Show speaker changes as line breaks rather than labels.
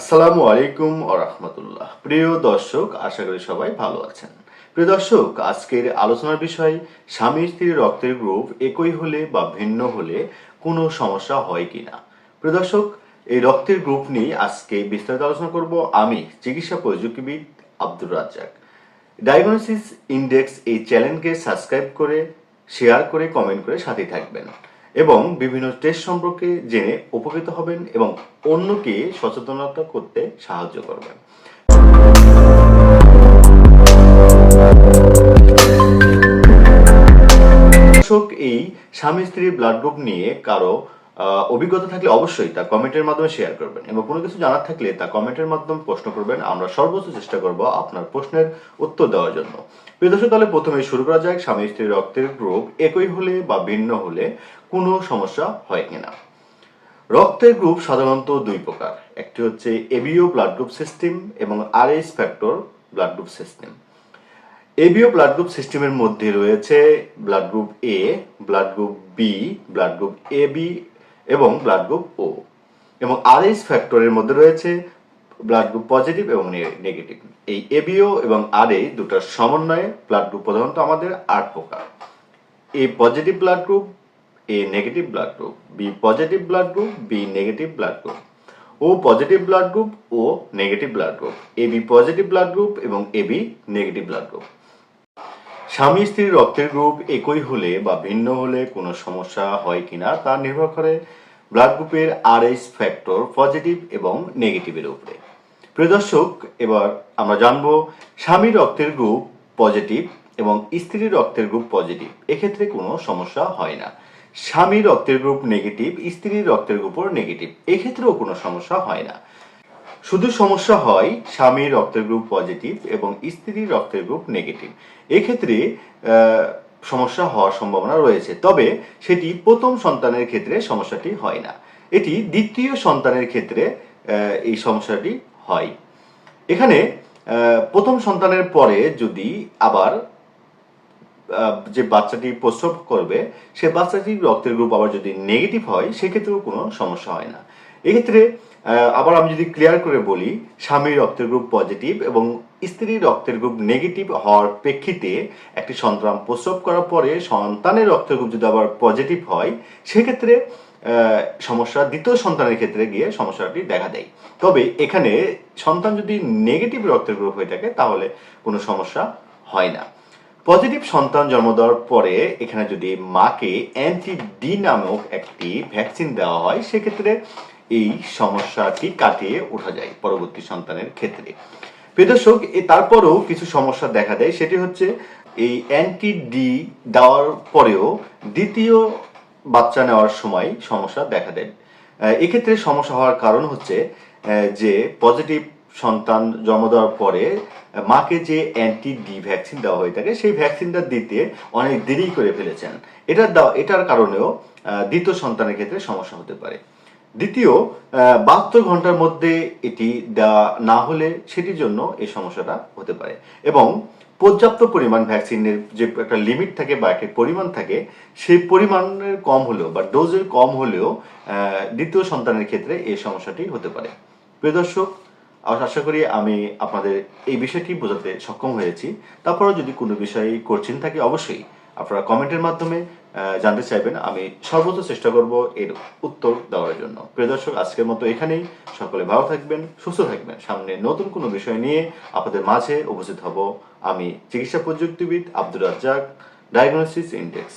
আসসালামু আলাইকুম রহমতুল্লাহ। প্রিয় দর্শক, আশা করি সবাই ভালো আছেন। প্রিয় দর্শক, আজকের আলোচনার বিষয় স্বামী স্ত্রীর রক্তের গ্রুপ একই হলে বা ভিন্ন হলে কোনো সমস্যা হয় কিনা? প্রিয় দর্শক, এই রক্তের গ্রুপ নিয়ে আজকে বিস্তারিত আলোচনা করব আমি, চিকিৎসা প্রযুক্তিবিদ আব্দুর রাজ্জাক। ডায়াগনোসিস ইন্ডেক্স এই চ্যানেলকে সাবস্ক্রাইব করে শেয়ার করে কমেন্ট করে সাথে থাকবেন। এবং বিভিন্ন টেস্ট সম্পর্কে জেনে উপকৃত হবেন এবং অন্যকে সচেতনতা করতে সাহায্য করবেন। এই স্বামী স্ত্রীর ব্লাড গ্রুপ নিয়ে কারও অভিজ্ঞতা থাকলে অবশ্যই তা কমেন্টের মাধ্যমে শেয়ার করবেন এবং কোনো কিছু জানার থাকলে তা কমেন্টের মাধ্যমে প্রশ্ন করবেন। আমরা সর্বোচ্চ চেষ্টা করব আপনার প্রশ্নের উত্তর দেওয়ার জন্য। প্রিয় দর্শক, তাহলে প্রথমে শুরু করা যাক। স্বামী স্ত্রীর রক্তের গ্রুপ একই হলে বা ভিন্ন হলে কোনো সমস্যা হয় কিনা? রক্তের গ্রুপ সাধারণত দুই প্রকার। একটি হচ্ছে এবিও ব্লাড গ্রুপ সিস্টেম এবং RS factor blood group system ABO blood group সিস্টেমের মধ্যে রয়েছে blood group A blood group B blood group A B এবং ব্লাড গ্রুপ ও এবং আরএস ফ্যাক্টরের মধ্যে রয়েছে ব্লাড গ্রুপ পজিটিভ এবং নেগেটিভ এই এবিও এবং আরএ দুটার সমন্বয়ে ব্লাড গ্রুপ প্রধানত আমাদের আট প্রকার। A positive blood group A negative blood group B positive blood group B negative blood group O positive blood group O negative blood group A B positive blood group এবং A B negative blood group স্বামী স্ত্রীর রক্তের group একই হলে বা ভিন্ন হলে কোনো সমস্যা হয় কিনা তা নির্ভর করে ব্লাড গ্রুপের আর এইচ ফ্যাক্টর পজিটিভ এবং নেগেটিভের উপরে। প্রিয় দর্শক, এবার আমরা জানব স্বামীর রক্তের গ্রুপ পজিটিভ এবং স্ত্রীর রক্তের গ্রুপ পজিটিভ এক্ষেত্রে কোনো সমস্যা হয় না। স্বামীর রক্তের গ্রুপ নেগেটিভ স্ত্রীর রক্তের গ্রুপও নেগেটিভ এক্ষেত্রেও কোনো সমস্যা হয় না। শুধু সমস্যা হয় স্বামীর রক্তের গ্রুপ পজিটিভ এবং স্ত্রীর রক্তের গ্রুপ নেগেটিভ এক্ষেত্রে সমস্যা হওয়ার সম্ভাবনা রয়েছে। তবে সেটি প্রথম সন্তানের ক্ষেত্রে সমস্যাটি হয় না। এটি দ্বিতীয় সন্তানের ক্ষেত্রে এই সমস্যাটি হয়। এখানে প্রথম সন্তানের পরে যদি আবার যে বাচ্চাটি প্রসব করবে, সে বাচ্চাটির রক্তের গ্রুপ আবার যদি নেগেটিভ হয়, সেক্ষেত্রেও কোনো সমস্যা হয় না। এক্ষেত্রে আবার আমি যদি ক্লিয়ার করে বলি স্বামীর রক্তের গ্রুপ পজিটিভ এবং স্ত্রীর রক্তের গ্রুপ নেগেটিভ হওয়ার প্রেক্ষিতে একটি সন্তান প্রসব করার পরে সন্তানের রক্তের গ্রুপ যদি আবার পজিটিভ হয়, সেক্ষেত্রে সমস্যা দ্বিতীয় সন্তানের ক্ষেত্রে গিয়ে সমস্যাটি দেখা দেয়। তবে এখানে সন্তান যদি নেগেটিভ রক্তের গ্রুপ হয়ে থাকে, তাহলে কোনো সমস্যা হয় না। পজিটিভ সন্তান জন্ম দেওয়ার পরে এখানে যদি মাকে অ্যান্টি ডি নামক একটি ভ্যাকসিন দেওয়া হয়, সেক্ষেত্রে এই সমস্যাটি কাটিয়ে ওঠা যায় পরবর্তী সন্তানের ক্ষেত্রে। প্রিয়দর্শক তারপরেও কিছু সমস্যা দেখা দেয়। সেটি হচ্ছে এই অ্যান্টি ডি দেওয়ার পরেও দ্বিতীয় বাচ্চা নেওয়ার সময় সমস্যা দেখা দেয়। এক্ষেত্রে সমস্যা হওয়ার কারণ হচ্ছে যে পজিটিভ সন্তান জন্ম দেওয়ার পরে মাকে যে অ্যান্টি ডি ভ্যাকসিন দেওয়া হয়ে থাকে, সেই ভ্যাকসিনটা দিতে অনেক দেরি করে ফেলেছেন। এটার দেওয়া এটার কারণেও দ্বিতীয় সন্তানের ক্ষেত্রে সমস্যা হতে পারে। দ্বিতীয় বাহাত্তর ঘণ্টার মধ্যে এটি দেওয়া না হলে সেটির জন্য এই সমস্যাটা হতে পারে। এবং পর্যাপ্ত পরিমাণ ভ্যাকসিনের যে একটা লিমিট থাকে বা একটা পরিমাণ থাকে, সেই পরিমাণের কম হলেও বা ডোজের কম হলেও দ্বিতীয় সন্তানের ক্ষেত্রে এই সমস্যাটি হতে পারে। প্রিয় দর্শক, আশা করি আমি আপনাদের এই বিষয়টি বোঝাতে সক্ষম হয়েছি। তারপরেও যদি কোনো বিষয়ে করছেন থাকে, অবশ্যই আপনারা কমেন্টের মাধ্যমে জানতে চাইবেন, আমি সর্বত চেষ্টা করব এর উত্তর দেওয়ার জন্য। প্রিয় দর্শক, আজকের মতো এখানেই। সকলে ভালো থাকবেন, সুস্থ থাকবেন। সামনে নতুন কোনো বিষয় নিয়ে আপনাদের মাঝে উপস্থিত হব আমি চিকিৎসা প্রযুক্তিবিদ আব্দুর রাজ্জাক ডায়াগনোসিস ইন্ডেক্স